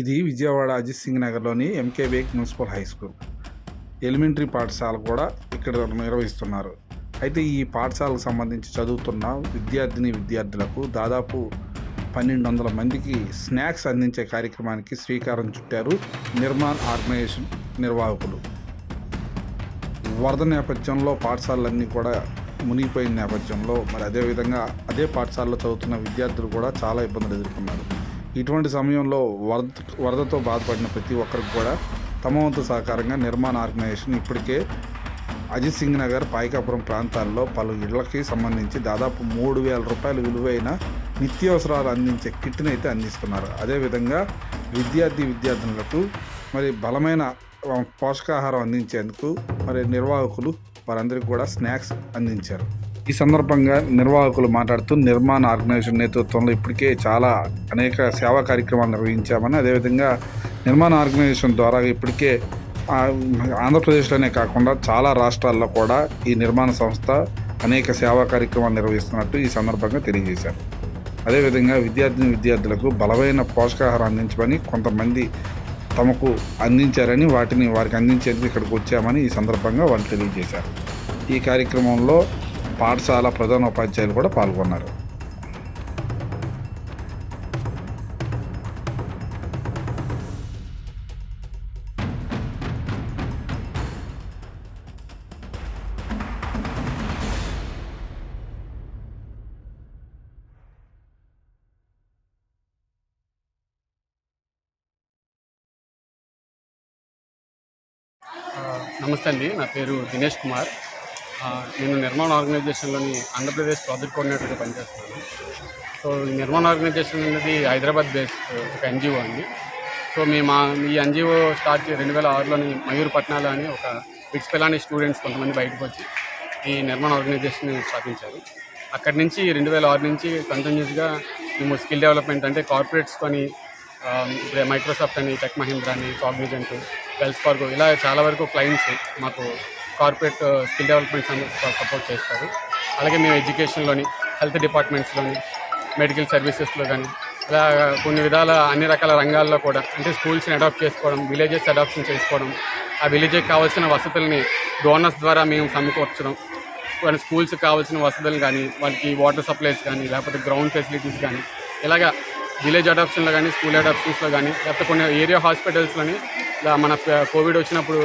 ఇది విజయవాడ అజిత్ సింగ్ నగర్లోని M K Baig municipal high school. Elementary పాఠశాల కూడా ఇక్కడ నిర్వహిస్తున్నారు. అయితే ఈ పాఠశాలకు సంబంధించి చదువుతున్న విద్యార్థిని విద్యార్థులకు దాదాపు పన్నెండు వందల మందికి స్నాక్స్ అందించే కార్యక్రమానికి శ్రీకారం చుట్టారు నిర్మాణ్ ఆర్గనైజేషన్ నిర్వాహకులు. వరద నేపథ్యంలో పాఠశాలలన్నీ కూడా మునిగిపోయిన నేపథ్యంలో మరి అదేవిధంగా అదే పాఠశాలలో చదువుతున్న విద్యార్థులు కూడా చాలా ఇబ్బందులు ఎదుర్కొన్నారు. ఇటువంటి సమయంలో వరద వరదతో బాధపడిన ప్రతి ఒక్కరికి కూడా తమ వంతు సహకారంగా నిర్మాణ ఆర్గనైజేషన్ ఇప్పటికే అజిత్ సింగ్ నగర్ పాయికాపురం ప్రాంతాల్లో పలు ఇళ్ళకి సంబంధించి దాదాపు మూడు వేల రూపాయల విలువైన నిత్యావసరాలు అందించే కిట్ని అయితే అందిస్తున్నారు. అదేవిధంగా విద్యార్థి విద్యార్థినులకు మరి బలమైన పోషకాహారం అందించేందుకు మరి నిర్వాహకులు వారందరికీ కూడా స్నాక్స్ అందించారు. ఈ సందర్భంగా నిర్వాహకులు మాట్లాడుతూ నిర్మాణ ఆర్గనైజేషన్ నేతృత్వంలో ఇప్పటికే చాలా అనేక సేవా కార్యక్రమాలు నిర్వహించామని అదేవిధంగా నిర్మాణ ఆర్గనైజేషన్ ద్వారా ఇప్పటికే ఆంధ్రప్రదేశ్లోనే కాకుండా చాలా రాష్ట్రాల్లో కూడా ఈ నిర్మాణ సంస్థ అనేక సేవా కార్యక్రమాలు నిర్వహిస్తున్నట్టు ఈ సందర్భంగా తెలియజేశారు. అదేవిధంగా విద్యార్థిని విద్యార్థులకు బలమైన పోషకాహారం అందించమని కొంతమంది తమకు అందించారని వాటిని వారికి అందించేందుకు ఇక్కడికి వచ్చామని ఈ సందర్భంగా వాళ్ళు తెలియజేశారు. ఈ కార్యక్రమంలో పాఠశాల ప్రధానోపాధ్యాయులు కూడా పాల్గొన్నారు. నమస్తే అండి నా పేరు దినేష్ కుమార్. నేను నిర్మాణ ఆర్గనైజేషన్లోని ఆంధ్రప్రదేశ్ ప్రాజెక్ట్ కోఆర్డినేటర్గా పనిచేస్తున్నాను. సో నిర్మాణ ఆర్గనైజేషన్ అనేది హైదరాబాద్ బేస్డ్ ఒక ఎన్జిఓ అండి. సో మేము ఈ ఎన్జిఓ స్టార్ట్ రెండు వేల ఆరులోని మయూర్ పట్నాలో అని ఒక బిట్స్ పిలాని స్టూడెంట్స్ కొంతమంది బయటకు వచ్చి ఈ నిర్మాణ ఆర్గనైజేషన్ స్థాపించారు. అక్కడి నుంచి రెండు వేల ఆరు నుంచి కంటిన్యూస్గా మేము స్కిల్ డెవలప్మెంట్ అంటే కార్పొరేట్స్తోని ఆ, మైక్రోసాఫ్ట్ అని టెక్ మహీంద్రా అని కాగ్నిజెంట్ వెల్స్ ఫార్గో ఇలా చాలా వరకు క్లయింట్స్ మాకు corporate uh, skill development support చేస్తారు. అలాగే మేము ఎడ్యుకేషన్లోని హెల్త్ డిపార్ట్మెంట్స్లోని మెడికల్ సర్వీసెస్లో కానీ ఇలా కొన్ని విధాల అన్ని రకాల రంగాల్లో కూడా అంటే స్కూల్స్ని అడాప్ట్ చేసుకోవడం విలేజెస్ అడాప్షన్ చేసుకోవడం ఆ విలేజ్కి కావాల్సిన వసతుల్ని డోనర్స్ ద్వారా మేము సమకూర్చడం వాళ్ళ స్కూల్స్కి కావాల్సిన వసతులు కానీ వాళ్ళకి వాటర్ సప్లైస్ కానీ లేకపోతే గ్రౌండ్ ఫెసిలిటీస్ కానీ ఇలాగా విలేజ్ అడాప్షన్లో కానీ స్కూల్ అడాప్షన్స్లో కానీ లేకపోతే కొన్ని ఏరియా హాస్పిటల్స్లోని ఇలా మన కోవిడ్ వచ్చినప్పుడు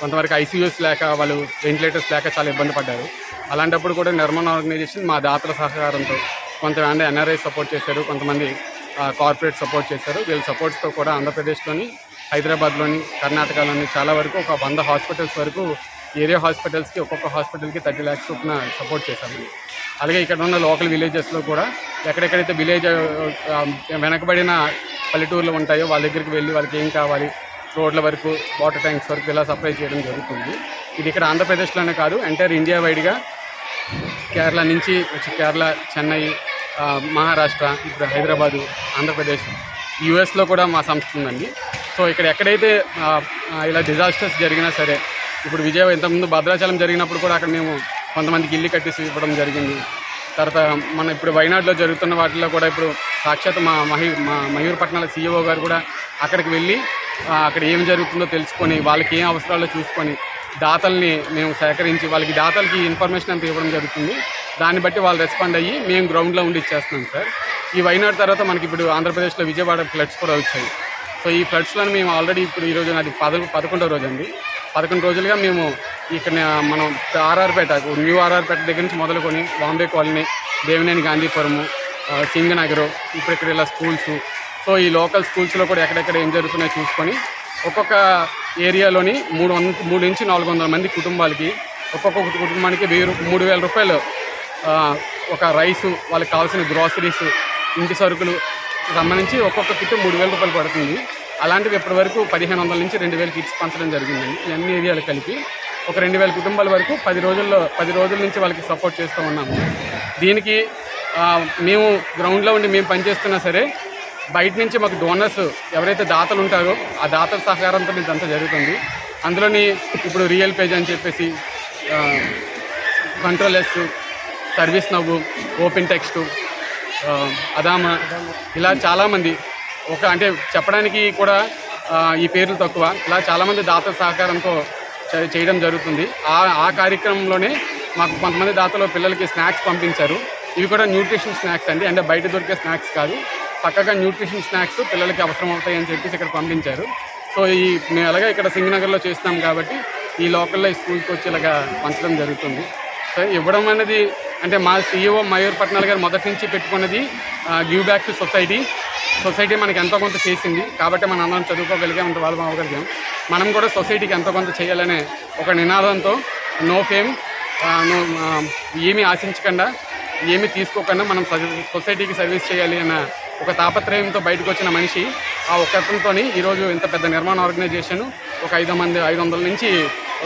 కొంతవరకు ఐసీయూస్ లేక వాళ్ళు వెంటిలేటర్స్ లేక చాలా ఇబ్బంది పడ్డారు. అలాంటప్పుడు కూడా నిర్మాణ ఆర్గనైజేషన్ మా దాతల సహకారంతో కొంతమంది ఎన్ఆర్ఐ సపోర్ట్ చేశారు కొంతమంది కార్పొరేట్ సపోర్ట్ చేశారు. వీళ్ళ సపోర్ట్స్తో కూడా ఆంధ్రప్రదేశ్లోని హైదరాబాద్లోని కర్ణాటకలోని చాలా వరకు ఒక వంద హాస్పిటల్స్ వరకు ఏరియా హాస్పిటల్స్కి ఒక్కొక్క హాస్పిటల్కి థర్టీ ల్యాక్స్ చొప్పున సపోర్ట్ చేశాము అలాగే ఇక్కడ ఉన్న లోకల్ విలేజెస్లో కూడా ఎక్కడెక్కడైతే విలేజ్ వెనకబడిన పల్లెటూర్లు ఉంటాయో వాళ్ళ దగ్గరికి వెళ్ళి వాళ్ళకి ఏం కావాలి రోడ్ల వరకు వాటర్ ట్యాంక్స్ వరకు ఇలా సప్లై చేయడం జరుగుతుంది. ఇది ఇక్కడ ఆంధ్రప్రదేశ్లోనే కాదు ఎంటైర్ ఇండియా వైడ్గా కేరళ నుంచి వచ్చి కేరళ చెన్నై మహారాష్ట్ర ఇప్పుడు హైదరాబాదు ఆంధ్రప్రదేశ్ యుఎస్లో కూడా మా సంస్థ ఉందండి. సో ఇక్కడ ఎక్కడైతే ఇలా డిజాస్టర్స్ జరిగినా సరే ఇప్పుడు విజయవాడ ఇంతకుముందు భద్రాచలం జరిగినప్పుడు కూడా అక్కడ మేము కొంతమందికి ఇల్లు కట్టేసి ఇవ్వడం జరిగింది. తర్వాత మన ఇప్పుడు వైనాడులో జరుగుతున్న వాటిలో కూడా ఇప్పుడు సాక్షాత్ మా మహి మా మయూర్పట్నాల సీఈఓ గారు కూడా అక్కడికి వెళ్ళి అక్కడ ఏం జరుగుతుందో తెలుసుకొని వాళ్ళకి ఏం అవసరాలో చూసుకొని దాతల్ని మేము సేకరించి వాళ్ళకి దాతలకి ఇన్ఫర్మేషన్ అంతా ఇవ్వడం జరుగుతుంది. దాన్ని బట్టి వాళ్ళు రెస్పాండ్ అయ్యి మేము గ్రౌండ్లో ఉండి ఇచ్చేస్తున్నాం సార్. ఈ వైనాడు తర్వాత మనకి ఇప్పుడు ఆంధ్రప్రదేశ్లో విజయవాడ ఫ్లడ్స్ కూడా వచ్చాయి. సో ఈ ఫ్లడ్స్లో మేము ఆల్రెడీ ఇప్పుడు ఈరోజు నాది పద పదకొండో రోజు అండి. పదకొండు రోజులుగా మేము ఇక్కడ మనం ఆర్ఆర్పేట న్యూ ఆర్ఆర్పేట దగ్గర నుంచి మొదలుకొని బాంబే కాలనీ దేవినేని గాంధీపురము సింగనగరు ఇప్పుడు ఇక్కడ ఇలా స్కూల్స్ సో ఈ లోకల్ స్కూల్స్లో కూడా ఎక్కడెక్కడ ఏం జరుగుతున్నాయో చూసుకొని ఒక్కొక్క ఏరియాలోని మూడు వంద మూడు నుంచి నాలుగు వందల మంది కుటుంబాలకి ఒక్కొక్క కుటుంబానికి వెయ్యి రూ- మూడు వేల రూపాయలు ఒక రైసు వాళ్ళకి కావాల్సిన గ్రాసరీస్ ఇంటి సరుకులు సంబంధించి ఒక్కొక్క కిట్ మూడు వేల రూపాయలు పడుతుంది. అలాంటివి ఇప్పటివరకు పదిహేను వందల నుంచి రెండు వేల కిట్స్ పంచడం జరిగిందండి. అన్ని ఏరియాలు కలిపి ఒక రెండు వేల కుటుంబాల వరకు పది రోజుల్లో పది రోజుల నుంచి వాళ్ళకి సపోర్ట్ చేస్తూ ఉన్నాము దీనికి మేము గ్రౌండ్లో ఉండి మేము పనిచేస్తున్నా సరే బయట నుంచి మాకు డోనర్స్ ఎవరైతే దాతలు ఉంటారో ఆ దాతల సహకారంతో ఇదంతా జరుగుతుంది. అందులోని ఇప్పుడు రియల్ పేజ్ అని చెప్పేసి కంట్రోల్ ఎస్ సర్వీస్ నవ్వు ఓపెన్ టెక్స్ట్ అదామా ఇలా చాలామంది ఒక అంటే చెప్పడానికి కూడా ఈ పేర్లు తక్కువ. ఇలా చాలామంది దాతల సహకారంతో చేయడం జరుగుతుంది. ఆ ఆ కార్యక్రమంలోనే మాకు కొంతమంది దాతలు పిల్లలకి స్నాక్స్ పంపించారు. ఇవి కూడా న్యూట్రిషన్ స్నాక్స్ అండి. అంటే బయట దొరికే స్నాక్స్ కాదు. చక్కగా న్యూట్రిషన్ స్నాక్స్ పిల్లలకి అవసరం అవుతాయని చెప్పేసి ఇక్కడ పంపించారు. సో ఈ మేము అలాగే ఇక్కడ సింగనగర్లో చేస్తున్నాం కాబట్టి ఈ లోకల్లో ఈ స్కూల్కి వచ్చి ఇలాగా పంచడం జరుగుతుంది. సో ఇవ్వడం అనేది అంటే మా సీఈఓ మయూర్ పట్నాల్ గారు మొదటి నుంచి పెట్టుకున్నది give back to society. Society మనకి ఎంతో కొంత చేసింది. కాబట్టి మనం అందరం చదువుకోగలిగాం అంత వాళ్ళు అవ్వగలిగాం. మనం కూడా సొసైటీకి ఎంతో కొంత చేయాలనే ఒక నినాదంతో నో ఫేమ్ నో ఏమీ ఆశించకుండా ఏమీ తీసుకోకుండా మనం సొసైటీకి సర్వీస్ చేయాలి అన్న ఒక తాపత్రయంతో బయటకు వచ్చిన మనిషి ఆ ఒక్కతంతో ఈరోజు ఇంత పెద్ద నిర్మాణ ఆర్గనైజేషన్ ఒక ఐదు మంది ఐదు వందల నుంచి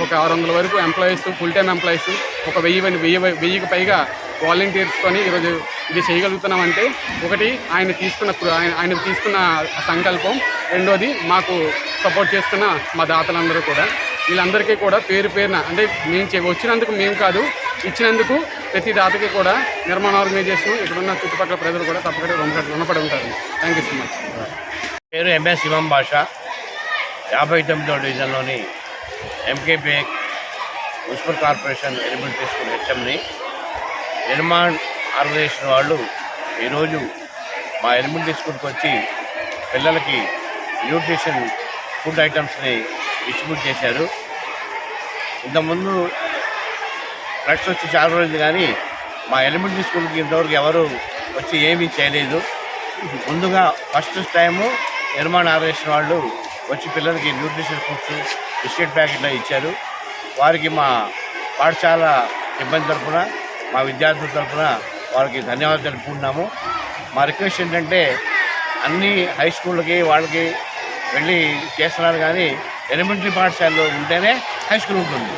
ఒక ఆరు వందల వరకు ఎంప్లాయీస్ ఫుల్ టైం ఎంప్లాయీస్ ఒక వెయ్యి వెయ్యి వెయ్యికి పైగా వాలంటీర్స్తోని ఈరోజు ఇది చేయగలుగుతున్నామంటే ఒకటి ఆయన తీసుకున్న ఆయన ఆయన తీసుకున్న సంకల్పం. రెండోది మాకు సపోర్ట్ చేస్తున్న మా దాతలందరూ కూడా. వీళ్ళందరికీ కూడా పేరు పేరున అంటే మేము చే- వచ్చినందుకు మేము కాదు ఇచ్చినందుకు ప్రతి దాతకి కూడా నిర్మాణ ఆర్గనైజేషన్ ఇక్కడున్న చుట్టుపక్కల ప్రజలు కూడా తప్పకుండా రుణపడి రుణపడి ఉంటారు. థ్యాంక్ యూ సో మచ్ పేరు ఎంఎస్ శివం భాష. యాభై తొమ్మిదో డివిజన్లోని M K Baig municipal corporation elementary school హెచ్ఎంని Nirman organisation వాళ్ళు ఈరోజు మా ఎలిమెంటరీ స్కూల్కి వచ్చి పిల్లలకి న్యూట్రిషన్ ఫుడ్ ఐటమ్స్ని డిస్ట్రిబ్యూట్ చేశారు. ఇంతకుముందు ఫ్లడ్స్ వచ్చి చాలా రోజులు కానీ మా ఎలిమెంటరీ స్కూల్కి ఇంతవరకు ఎవరు వచ్చి ఏమీ చేయలేదు. ముందుగా ఫస్ట్ టైము నిర్మాణ ఆర్గనైజేషన్ వాళ్ళు వచ్చి పిల్లలకి న్యూట్రిషన్ ఫుడ్స్ బిస్కెట్ ప్యాకెట్లు ఇచ్చారు. వారికి మా పాఠశాల సిబ్బంది తరఫున మా విద్యార్థుల తరఫున వారికి ధన్యవాదాలు తెలుపుకుంటున్నాము. మా రిక్వెస్ట్ ఏంటంటే అన్ని హై స్కూళ్ళకి వాళ్ళకి వెళ్ళి చేస్తున్నారు కానీ ఎలిమెంటరీ పాఠశాలలో ఉంటేనే హై స్కూల్ ఉంటుంది.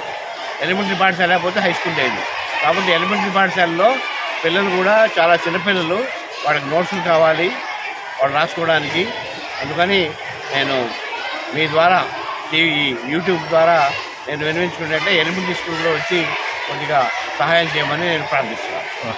ఎలిమెంటరీ పాఠశాల లేకపోతే హై స్కూల్ లేదు. కాబట్టి ఎలిమెంటరీ పాఠశాలలో పిల్లలు కూడా చాలా చిన్నపిల్లలు వాళ్ళకి నోట్స్లు కావాలి వాళ్ళు రాసుకోవడానికి. అందుకని నేను మీ ద్వారా టీవీ యూట్యూబ్ ద్వారా నేను వినిపించుకుంటే ఎలిమెంటరీ స్కూల్లో వచ్చి కొద్దిగా సహాయం చేయమని నేను ప్రార్థిస్తున్నాను.